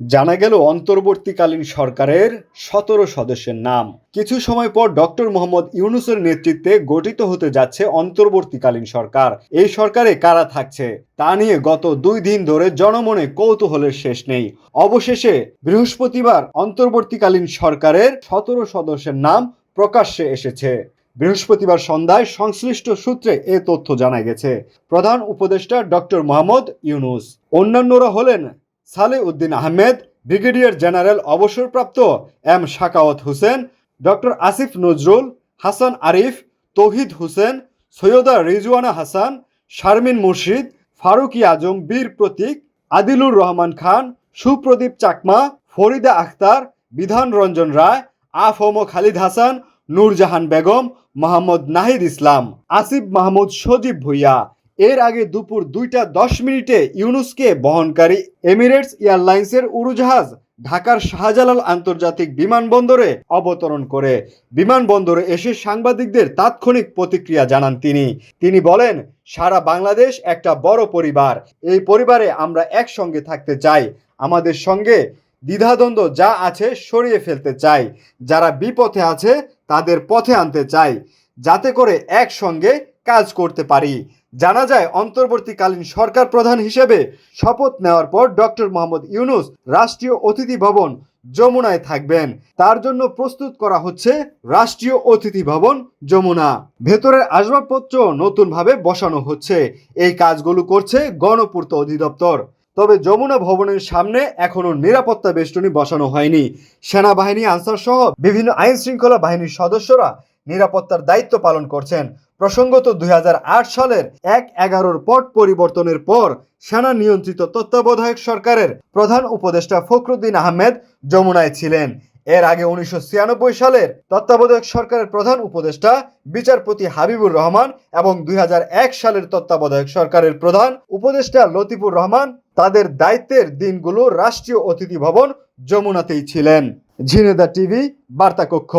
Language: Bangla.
জানা গেল অন্তর্বর্তীকালীন সরকারের সতেরো সদস্যের নাম। কিছু সময় পর ডক্টর মোহাম্মদ ইউনুসের নেতৃত্বে গঠিত হতে যাচ্ছে অন্তর্বর্তীকালীন সরকার। এই সরকারে কারা থাকছে, তা নিয়ে গত দুই দিন ধরে জনমনে কৌতূহলের শেষ নেই। অবশেষে বৃহস্পতিবার অন্তর্বর্তীকালীন সরকারের সতেরো সদস্যের নাম প্রকাশ্যে এসেছে। বৃহস্পতিবার সন্ধ্যায় সংশ্লিষ্ট সূত্রে এ তথ্য জানা গেছে। প্রধান উপদেষ্টা ডক্টর মোহাম্মদ ইউনুস। অন্যান্যরা হলেন সালে উদ্দিন আহমেদ, ব্রিগেডিয়ার জেনারেল অবসরপ্রাপ্ত এম শাকাওয়াত হোসেন, ডক্টর আসিফ নজরুল, হাসান আরিফ, তৌহিদ হোসেন, সৈয়দা রিজওয়ানা হাসান, শারমিন মুর্শিদ, ফারুকি আজম, বীর প্রতীক, আদিলুর রহমান খান, সুপ্রদীপ চাকমা, ফরিদা আখতার, বিধান রঞ্জন রায় আফম খালিদ হাসান, নূরজাহান বেগম, মোহাম্মদ নাহিদ ইসলাম, আসিফ মাহমুদ সজীব ভুইয়া। এর আগে দুপুর দুইটা দশ মিনিটে ইউনুসকে বহনকারী এমিরেটস এয়ারলাইন্সের উড়োজাহাজ ঢাকার শাহজালাল আন্তর্জাতিক বিমানবন্দরে অবতরণ করে। বিমানবন্দরে এসে সাংবাদিকদের তাৎক্ষণিক প্রতিক্রিয়া জানান তিনি। তিনি বলেন, সারা বাংলাদেশ একটা বড় পরিবার। এই পরিবারে আমরা একসঙ্গে থাকতে চাই। আমাদের সঙ্গে দ্বিধাদ্বন্দ্ব যা আছে সরিয়ে ফেলতে চাই। যারা বিপথে আছে, তাদের পথে আনতে চাই। যাতে করে একসঙ্গে কাজ করতে পারি। জানা যায়, অন্তর্বর্তীকালীন সরকার প্রধান হিসেবে শপথ নেওয়ার পর ডক্টর মোহাম্মদ ইউনুস রাষ্ট্রীয় অতিথি ভবন যমুনায় থাকবেন। তার জন্য প্রস্তুত করা হচ্ছে রাষ্ট্রীয় অতিথি ভবন যমুনা। ভেতরের আসবাবপত্র নতুনভাবে বসানো হচ্ছে। এই কাজগুলো করছে গণপূর্ত অধিদপ্তর। তবে যমুনা ভবনের সামনে এখনও নিরাপত্তা বেষ্টনী বসানো হয়নি। সেনাবাহিনী আনসার সহ বিভিন্ন আইন শৃঙ্খলা বাহিনীর সদস্যরা নিরাপত্তার দায়িত্ব পালন করছেন। প্রসঙ্গত দুই হাজার আট সালের এক এগারোর পট পরিবর্তনের পর সেনা নিয়ন্ত্রিত তত্ত্বাবধায়ক সরকারের প্রধান উপদেষ্টা ফখরুদ্দিন আহমেদ যমুনায় ছিলেন। এর আগে উনিশশো ছিয়ানব্বই সালের তত্ত্বাবধায়ক সরকারের প্রধান উপদেষ্টা বিচারপতি হাবিবুর রহমান এবং দুই হাজার এক সালের তত্ত্বাবধায়ক সরকারের প্রধান উপদেষ্টা লতিফুর রহমান তাদের দায়িত্বের দিনগুলো রাষ্ট্রীয় অতিথি ভবন যমুনাতেই ছিলেন। ঝিনেদা টিভি বার্তা কক্ষ